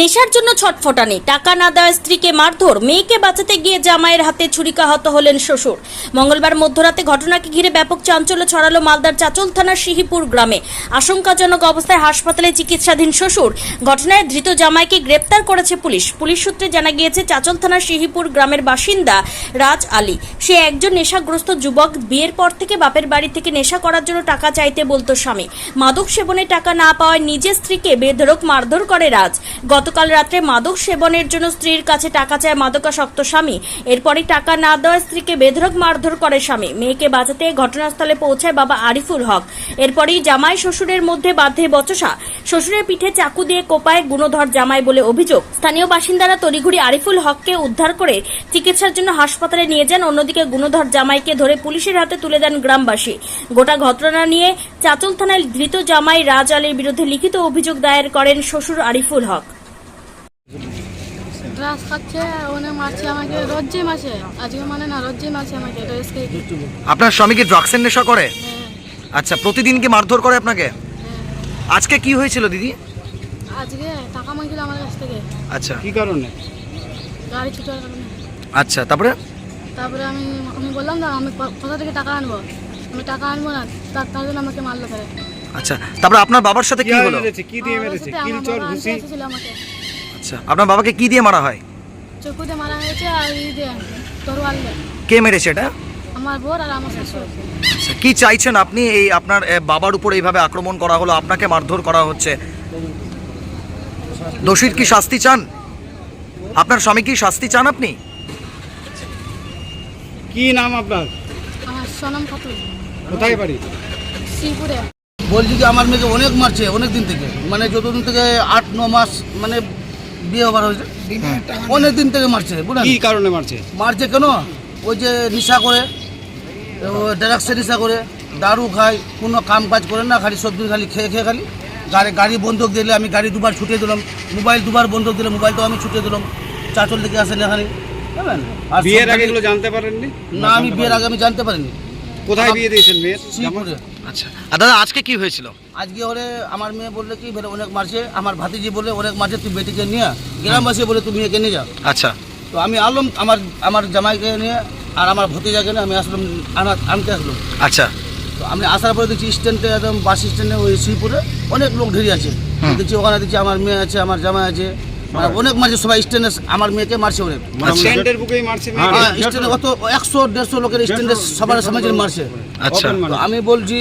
নেশার জন্য ছটফটানি। টাকা না দেওয়া স্ত্রীকে মারধর, মেয়েকে বাঁচাতে গিয়ে জামাইয়ের হাতে ছুরিকাহত হলেন শ্বশুর। মঙ্গলবার মধ্যরাতে ঘটনাকে ঘিরে ব্যাপক চাঞ্চল্য ছড়ালো মালদার চাচল থানার সিহিপুর গ্রামে। আশঙ্কাজনক অবস্থায় হাসপাতালে চিকিৎসাধীন শ্বশুর। ঘটনায় ধৃত জামাইকে গ্রেপ্তার করেছে পুলিশ। পুলিশ সূত্রে জানা গিয়েছে, চাচল থানার সিহিপুর গ্রামের বাসিন্দা রাজ আলী। সে একজন নেশাগ্রস্ত যুবক, বিয়ের পর থেকে বাপের বাড়ি থেকে নেশা করার জন্য টাকা চাইতে বলতো স্বামী। মাদক সেবনে টাকা না পাওয়ায় নিজের স্ত্রীকে বেধড়ক মারধর করে রাজ। গতকাল রাত্রে মাদক সেবনের জন্য স্ত্রীর কাছে টাকা চায় মাদকাসক্ত স্বামী। এরপরই টাকা না দেওয়ায় স্ত্রীকে বেধরক মারধর করে স্বামী। মেয়েকে বাঁচাতে ঘটনাস্থলে পৌঁছায় বাবা আরিফুল হক। এরপরই জামাই শ্বশুরের মধ্যে বাধে বচসা। শ্বশুরের পিঠে চাকু দিয়ে কোপায় গুণধর জামাই বলে অভিযোগ। স্থানীয় বাসিন্দারা তড়িঘড়ি আরিফুল হককে উদ্ধার করে চিকিৎসার জন্য হাসপাতালে নিয়ে যান। অন্যদিকে গুণধর জামাইকে ধরে পুলিশের হাতে তুলে দেন গ্রামবাসী। গোটা ঘটনা নিয়ে চাচল থানায় ধৃত জামাই রাজ আলীর বিরুদ্ধে লিখিত অভিযোগ দায়ের করেন শ্বশুর আরিফুল হক। ড্রাস খাচ্ছে ওনে মারছে আমাকে। রোজই মারছে। আজকে মানে না রোজই মারছে আমাকে ড্রেস খেয়ে আপনার স্বামী কি ড্রাগসের নেশা করে? হ্যাঁ। আচ্ছা প্রতিদিন কি মারধর করে আপনাকে? হ্যাঁ। আজকে কি হয়েছিল দিদি? আজকে টাকা মাগছিল আমার কাছ থেকে। আচ্ছা। কি কারণে? গাড়ি ছুটার কারণে। আচ্ছা তারপরে? তারপরে আমি আমি বললাম না আমি কোথা থেকে টাকা আনব? আমি টাকা আনব না তার তার জন্য আমাকে মারলো ফেরে আচ্ছা তারপরে আপনার বাবার সাথে কি হলো? কি দিয়ে মেরেছে? কিল চর ঘুষি? আমাকে। আচ্ছা। আপনার বাবাকে কি দিয়ে মারা হয়? চকুতে মারা হয়েছে আর ই দিয়ে তরোয়াল দিয়ে। কে মেরেছে এটা? আমার বোর আর আমার শ্বশুর। আচ্ছা, কি চাইছেন আপনি এই আপনার বাবার উপর এইভাবে আক্রমণ করা হলো? আপনাকে মারধর করা হচ্ছে। দোষীর কি শাস্তি চান? আপনার স্বামী কি শাস্তি চান আপনি? কি নাম আপনার? আমার সনম খাতুন কোথায় বাড়ি? শ্রীপুরে বলছি যে আমার মেয়েকে অনেক মারছে অনেক দিন থেকে। মানে যতদিন থেকে আট ন মাস মানে বিয়ে হবার হয়েছে। অনেক দিন থেকে মারছে বুঝলেন? কি কারণে মারছে? মারছে কেন? ওই যে নেশা করে ড্রাগসে নেশা করে দারু খায় কোনো কাম কাজ করে না খালি সবজি খালি খেয়ে খেয়ে খালি। গাড়ি গাড়ি বন্ধক দিলে আমি গাড়ি দুবার ছুটিয়ে দিলাম মোবাইল দুবার বন্ধক দিলে মোবাইলটাও আমি ছুটিয়ে দিলাম। চাচল থেকে আসেন এখানে। বিয়ের আগে এগুলো জানতে পারেননি? না আমি বিয়ের আগে আমি জানতে পারিনি। কোথায় বিয়ে দিয়েছেন মেয়ের? শ্রীপুরে। আচ্ছা। আর দাদা আজকে কি হয়েছিল? আজকে ওরে আমার মেয়ে বললে কি বেরে অনেক মারছে। আমার ভাতিজি বলে অনেক মারছে তুই বেটিকে নিয়ে গ্রামবাসী বলে তুমি মেয়েকে নিয়ে যা। আচ্ছা। তো আমি আলম আমার আমার জামাইকে নিয়ে আর আমার ভতিজাকে নিয়ে আমি আসলাম আনা- আনতে আসলাম আচ্ছা। তো আমি আসার পরে দেখছি স্ট্যান্ডে একদম বাস স্ট্যান্ডে ওই শ্রীপুরে অনেক লোক ঢেরে আছে। দেখছি ওখানে দেখছি আমার মেয়ে আছে আমার জামাই আছে। অনেক মারছে সবাই স্ট্যান্ডে আমার মেয়েকে মারছে অনেক। স্ট্যান্ডের বুকেই মারছে হ্যাঁ স্ট্যান্ডে কত একশো দেড়শো লোকের স্ট্যান্ডে সবার সামনে মারছে। আচ্ছা। আমি বলছি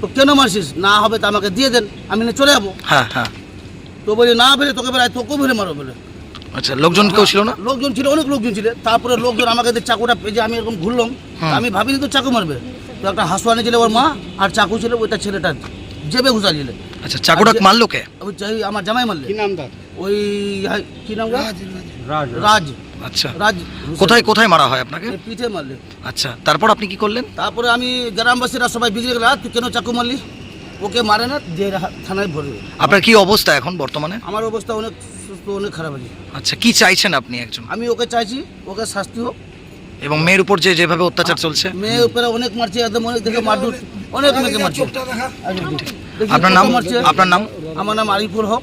তো কেন মারছিস? না হবে তো আমাকে দিয়ে দেন আমি নিয়ে চলে যাব। হ্যাঁ হ্যাঁ। তো বলি না বেরে তোকে বেড়ায় তোকেও বেরে মারো বলে। আচ্ছা লোকজন কেউ ছিল না? লোকজন ছিল অনেক লোকজন ছিল। তারপরে লোকজন আমাকে দিয়ে চাকুটা পেয়ে আমি এরকম ঘুরলাম। আমি ভাবিনি তো চাকু মারবে। তো একটা হাসুয়ানি ছিল ওর মা আর চাকু ছিল ওইটা ছেলেটা জেবে ঘুষা দিলে। আচ্ছা চাকুটা মারলো কে? আমার জামাই মারলে। কি নাম তার? ওই কি নাম রাজ রাজ। আচ্ছা। রাজ। কোথায় কোথায় মারা হয় আপনাকে? পিঠে মারলে। আচ্ছা তারপর আপনি কি করলেন? তারপরে আমি গ্রামবাসীরা সবাই বিগড়ে গেল "আর তুই কেন চাকু মারলি? ওকে মারে না রা- থানায় ভরে আপনার কি অবস্থা এখন বর্তমানে? আমার অবস্থা অনেক সুস্থ অনেক খারাপ আছে। আচ্ছা কি চাইছেন আপনি একজন? আমি ওকে চাইছি ওকে শাস্তি হোক। এবং মেয়ের উপর যে যেভাবে অত্যাচার চলছে? মেয়ে উপরে অনেক মারছে একদম অনেক দেখে মারধর অনেক মেয়েকে মারছে। আপনার নাম? মারছে। আপনার নাম? আমার নাম Ariful Haque.